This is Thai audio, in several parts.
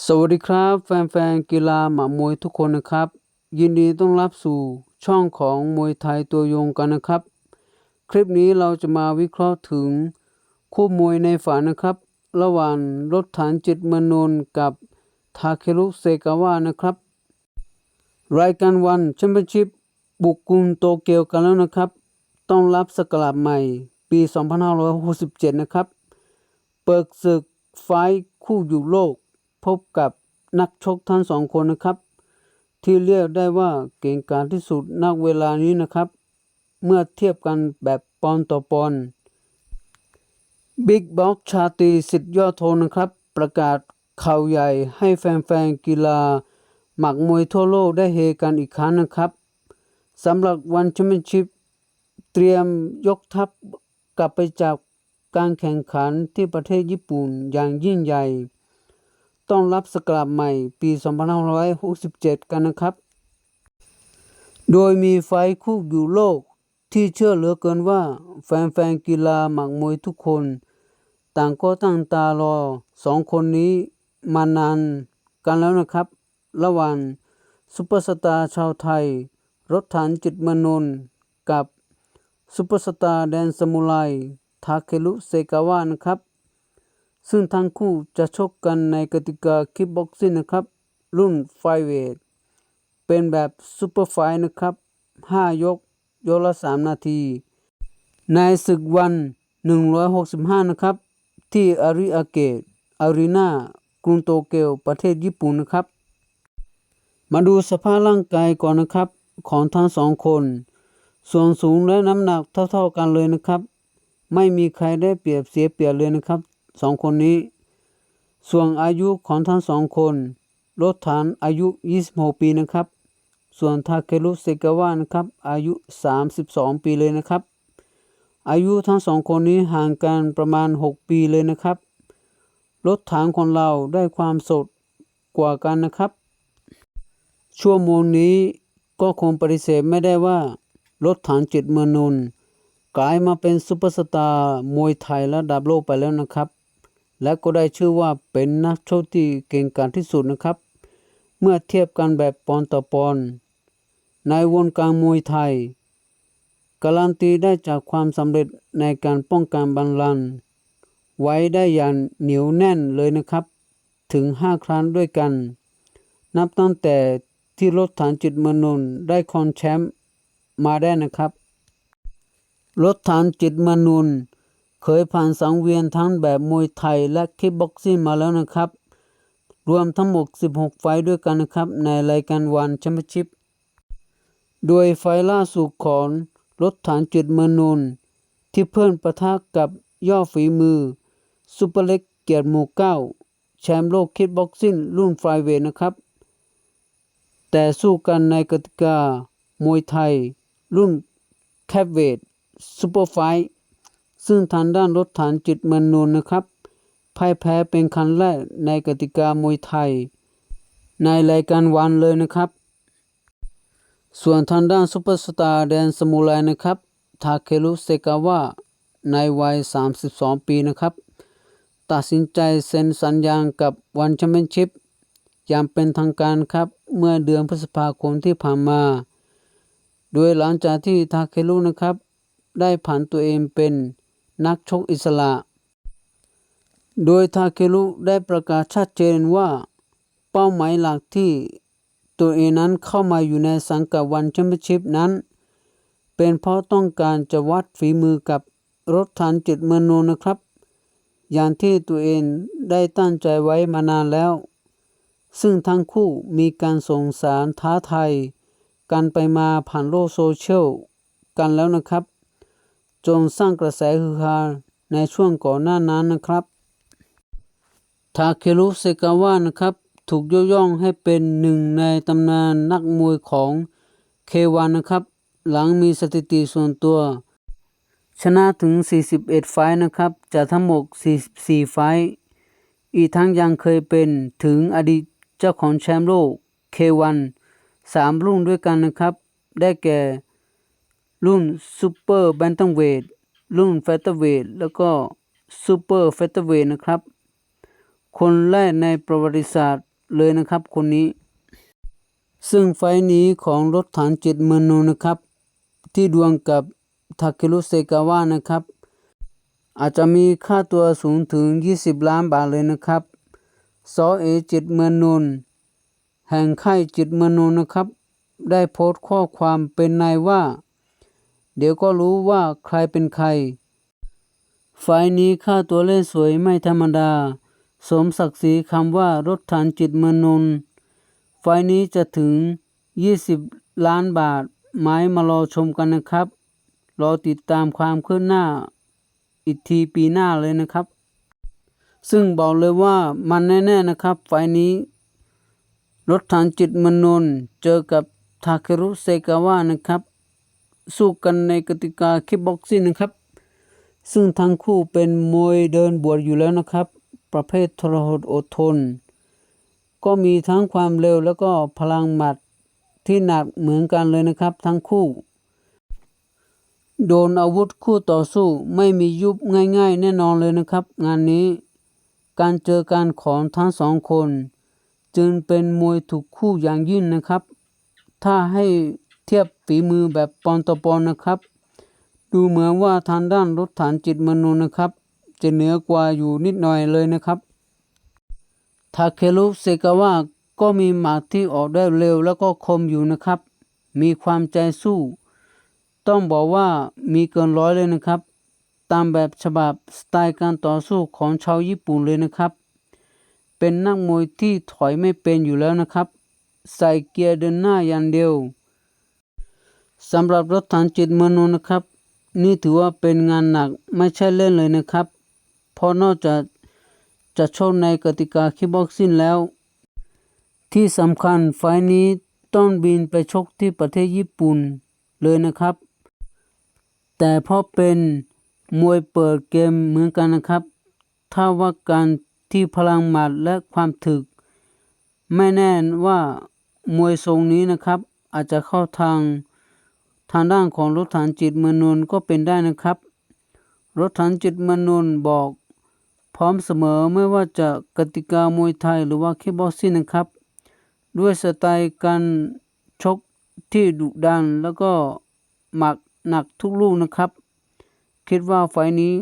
สวัสดีครับ แฟนๆกีฬาหมามวยทุกคนนะครับ ยินดีต้อนรับสู่ช่องของมวยไทยตัวยงกันนะครับ คลิปนี้เราจะมาวิเคราะห์ถึงคู่มวยในฝันนะครับ ระหว่างรถถังจิตมนนท์กับทาเครุเซกาวะนะครับ รายการวันแชมเปี้ยนชิพบุกกรุงโตเกียวกันแล้วนะครับ ต้องรับสกราบใหม่ปี 2567 นะครับ เปิดศึกไฟคู่อยู่โลก พบกับนักชกทั้งสองคนนะครับ ที่เรียกได้ว่าเก่งกาจที่สุดนักเวลานี้นะครับ เมื่อเทียบกันแบบปอนด์ต่อปอนด์บิ๊กบ็อกชาตีสิทธิ์ยอดโทนะครับ ประกาศข่าวใหญ่ให้แฟนๆกีฬา หมักมวยทั่วโลกได้เฮกันอีกครั้งนะครับสำหรับวันแชมเปี้ยนชิพเตรียมยกทัพกลับไปจากการแข่งขันที่ประเทศญี่ปุ่นอย่างยิ่งใหญ่ ต้องรับสกราบใหม่ปี 2567 กันนะครับ โดยมีไฟคู่อยู่โลกที่เชื่อเหลือเกินว่า แฟนๆกีฬาหมักมวยทุกคน ต่างก็ตั้งตารอสองคนนี้มานานกันแล้วนะครับ ระหว่างซุปเปอร์สตาร์ชาวไทย รถถังจิตมนนท์กับซุปเปอร์สตาร์แดนสมุไรทาเคลุเซกาวะนะครับ ซึ่งทั้งคู่จะชกกันในกติกาคิกบ็อกซิ่งนะครับ รุ่นไฟเวท เป็นแบบซูเปอร์ไฟนะครับ 5 ยก ยกละ 3 นาที ในศึกวัน 165 นะครับ ที่อาริอาเกะอารีนากรุงโตเกียวประเทศญี่ปุ่นนะครับ มาดูสภาพร่างกายก่อนนะครับของทั้งสองคน ส่วนสูงและน้ำหนักเท่าๆกันเลยนะครับ ไม่มีใครได้เปรียบเสียเปรียบเลยนะครับ สองคนนี้ ส่วนอายุของทั้งสองคนรถฐานอายุ 26 ปีนะครับ ส่วนทาเครุเซกาวะนะครับ อายุ 32 ปีเลยนะครับ อายุทั้งสองคนนี้ห่างกันประมาณ 6 ปีเลยนะครับรถถังของเราได้ความสดกว่ากันนะครับ ชั่วโมงนี้ก็คงปฏิเสธไม่ได้ว่ารถถังจิตเมืองนนกลายมาเป็นซุปเปอร์สตาร์มวยไทยระดับโลกไปแล้วนะครับ และก็ได้ชื่อว่าเป็นนักชกที่เก่งกาจที่สุดนะครับ เมื่อเทียบกันแบบปอนด์ต่อปอนด์ในวงการมวยไทย การันตีได้จากความสำเร็จในการป้องกันบัลลังก์ไว้ได้อย่างเหนียวแน่นเลยนะครับ ถึง 5 ครั้งด้วยกัน นับตั้งแต่ที่รถฐานจิตเมอนนท์ได้คองแชมป์มาได้นะครับ รถฐานจิตเมอนนท์ เคยผ่านสังเวียนทั้งแบบมวยไทยและคิกบ็อกซิ่งมาแล้วนะครับ รวมทั้งหมด 16 ไฟด้วยกันนะครับ ในรายการวันแชมเปี้ยนชิพ โดยไฟล่าสุดของรถฐานจิตเมอนนที่เพิ่นประทะกับย่อฝีมือซูเปอร์เล็กเกียรติหมู่เก้าแชมป์โลกคิกบ็อกซิ่งรุ่นไฟเวทนะครับ แต่สู้กันในกติกามวยไทย รุ่นแคปเวทซูเปอร์ไฟท์ ซึ่งทางด้านรถฐานจิตเมอนนท์นะครับพ่ายแพ้เป็นครั้งแรกในกติกามวยไทย ในรายการวันเลยนะครับ ส่วนทางด้านซุปเปอร์สตาร์แดนสมูไรนะครับ ทาเครุเซกาวะในวัย 32 ปีนะครับ ตัดสินใจเซ็นสัญญากับวันแชมเปี้ยนชิพอย่างเป็นทางการครับ เมื่อเดือนพฤษภาคมที่ผ่านมา โดยหลังจากที่ทาเครุนะครับ ได้ผ่านตัวเองเป็น นักชกอิสระ โดยทาเครุได้ประกาศชัดเจนว่า เป้าหมายหลักที่ตัวเองนั้นเข้ามาอยู่ในสังกัดวันแชมเปี้ยนชิพนั้น เป็นเพราะต้องการจะวัดฝีมือกับรถถันจิตเมืองนนนะครับ อย่างที่ตัวเองได้ตั้งใจไว้มานานแล้ว ซึ่งทั้งคู่มีการส่งสารท้าทายกันไปมาผ่านโลกโซเชียลกันแล้วนะครับ จนสร้างกระแสฮือฮาในช่วงก่อนหน้านั้นนะครับทาเครุเซกาวะนะครับ ถูกยกย่องให้เป็นหนึ่งในตำนานนักมวยของเควันนะครับ หลังมีสถิติส่วนตัว ชนะถึง 41 ไฟนะครับ จากทั้งหมด 44 ไฟ อีกทั้งยังเคยเป็นถึงอดีตเจ้าของแชมป์โลก K1 สามรุ่นด้วยกันนะครับ ได้แก่ รุ่นซูเปอร์แบนตัมเวทรุ่นเฟเธอร์เวทแล้วก็ซูเปอร์เฟเธอร์เวทนะครับ คนแรกในประวัติศาสตร์เลยนะครับคนนี้ ซึ่งไฟนี้ของรถถังจิตเมโนนะครับ ที่ดวงกับทาเครุเซกาวะนะครับ อาจจะมีค่าตัวสูงถึง 20 ล้านบาทเลยนะครับซอเอจิตเมืองนนแห่งค่ายจิตเมืองนนนะครับ ได้โพสต์ข้อความเป็นในว่า เดี๋ยวก็รู้ว่าใครเป็นใครไฟล์นี้ค่าตัวเล่นสวยไม่ธรรมดา สมศักดิ์ศรีคำว่ารถถันจิตเมืองนนท์ไฟนี้จะถึง 20 ล้านบาทไม้มารอชมกันนะครับ รอติดตามความคืบหน้า อีกทีปีหน้าเลยนะครับ ซึ่งบอกเลยว่ามันแน่ๆนะครับไฟนี้ รถถังจิตเมอนนนท์เจอกับทาเครุเซกาวะนะครับ สู้กันในกติกาคิกบ็อกซิ่งนะครับ ซึ่งทั้งคู่เป็นมวยเดินบวชอยู่แล้วนะครับ ประเภททรหดอดทน ก็มีทั้งความเร็วแล้วก็พลังหมัดที่หนักเหมือนกันเลยนะครับ ทั้งคู่ โดนอาวุธคู่ต่อสู้ไม่มียุบง่ายๆ แน่นอนเลยนะครับ งานนี้การเจอกันของทั้งสองคน จึงเป็นมวยถูกคู่อย่างยิ่งนะครับ ถ้าให้ เทียบฝีมือแบบปอนต่อปอนนะครับ ดูเหมือนว่าทางด้านรถฐานจิตมโนนะครับ จะเหนือกว่าอยู่นิดหน่อยเลยนะครับทาเครุเซกาวะก็มีหมากที่ออกได้เร็วแล้วก็คมอยู่นะครับ มีความใจสู้ ต้องบอกว่ามีเกินร้อยเลยนะครับ ตามแบบฉบับสไตล์การต่อสู้ของชาวญี่ปุ่นเลยนะครับ เป็นนักมวยที่ถอยไม่เป็นอยู่แล้วนะครับ ใส่เกียร์เดินหน้าอย่างเดียว สำหรับรถถังจิตเมโนนะครับ นี่ถือว่าเป็นงานหนักไม่ใช่เล่นเลยนะครับ เพราะนอกจากจะโชคในกติกาคิบ็อกซิ่งแล้ว ที่สำคัญไฟล์นี้ต้องบินไปชกที่ประเทศญี่ปุ่นเลยนะครับ แต่เพราะเป็นมวยเปิดเกมเหมือนกันนะครับ ถ้าว่าการที่พลังหมัดและความถึก ไม่แน่ว่ามวยทรงนี้นะครับ อาจจะเข้าทาง ทางด้านของรถถังจิตมืองนนก็เป็นได้นะครับ รถถังจิตมืองนนบอก พร้อมเสมอไม่ว่าจะกติกามวยไทยหรือว่าคิกบ็อกซิ่งนะครับ ด้วยสไตล์การชกที่ดุดันแล้วก็หมักหนักทุกลูกนะครับ คิดว่าไฟนี้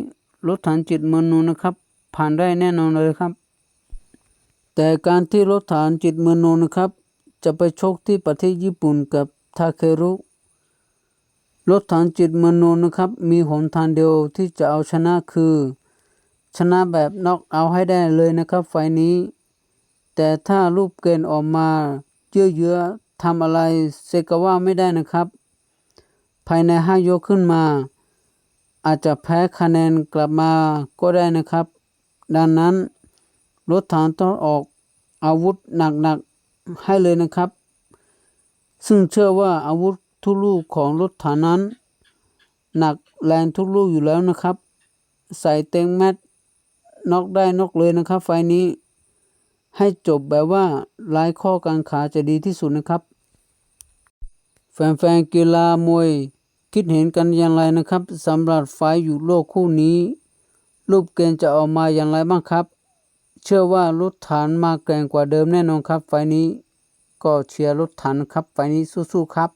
รถถังจิตมืองนนะครับ ผ่านได้แน่นอนเลยครับแต่การที่รถฐานจิตเมืองนนนะครับ จะไปชกที่ประเทศญี่ปุ่นกับทาเครุ รถฐานจิตมืองนนะครับ มีหนทางเดียวที่จะเอาชนะคือ ชนะแบบน็อกเอาให้ได้เลยนะครับ ไฟนี้ แต่ถ้ารูปเกณฑ์ออกมาเยอะๆทำอะไรเซกาว่าไม่ได้นะครับ ภายในห้ายกขึ้นมา อาจจะแพ้คะแนนกลับมาก็ได้นะครับ ดังนั้นรถถังต้องออกอาวุธหนักๆให้เลยนะครับ ซึ่งเชื่อว่าอาวุธ ทุกลูกของรถถังนั้น หนักแรงทุกลูกอยู่แล้วนะครับ ใส่เต็งแมตน็อกได้น็อกเลยนะครับ ไฟนี้ ให้จบแบบว่าลายข้อกังขาจะดีที่สุดนะครับ แฟนๆกีฬามวยคิดเห็นกันอย่างไรนะครับสำหรับไฟอยู่โลกคู่นี้ รูปเกณฑ์จะออกมาอย่างไรบ้างครับ เชื่อว่ารถฐานมาแกร่งกว่าเดิมแน่นอนครับ ไฟนี้ ก็เชียร์รถฐานครับ ไฟนี้สู้ๆครับ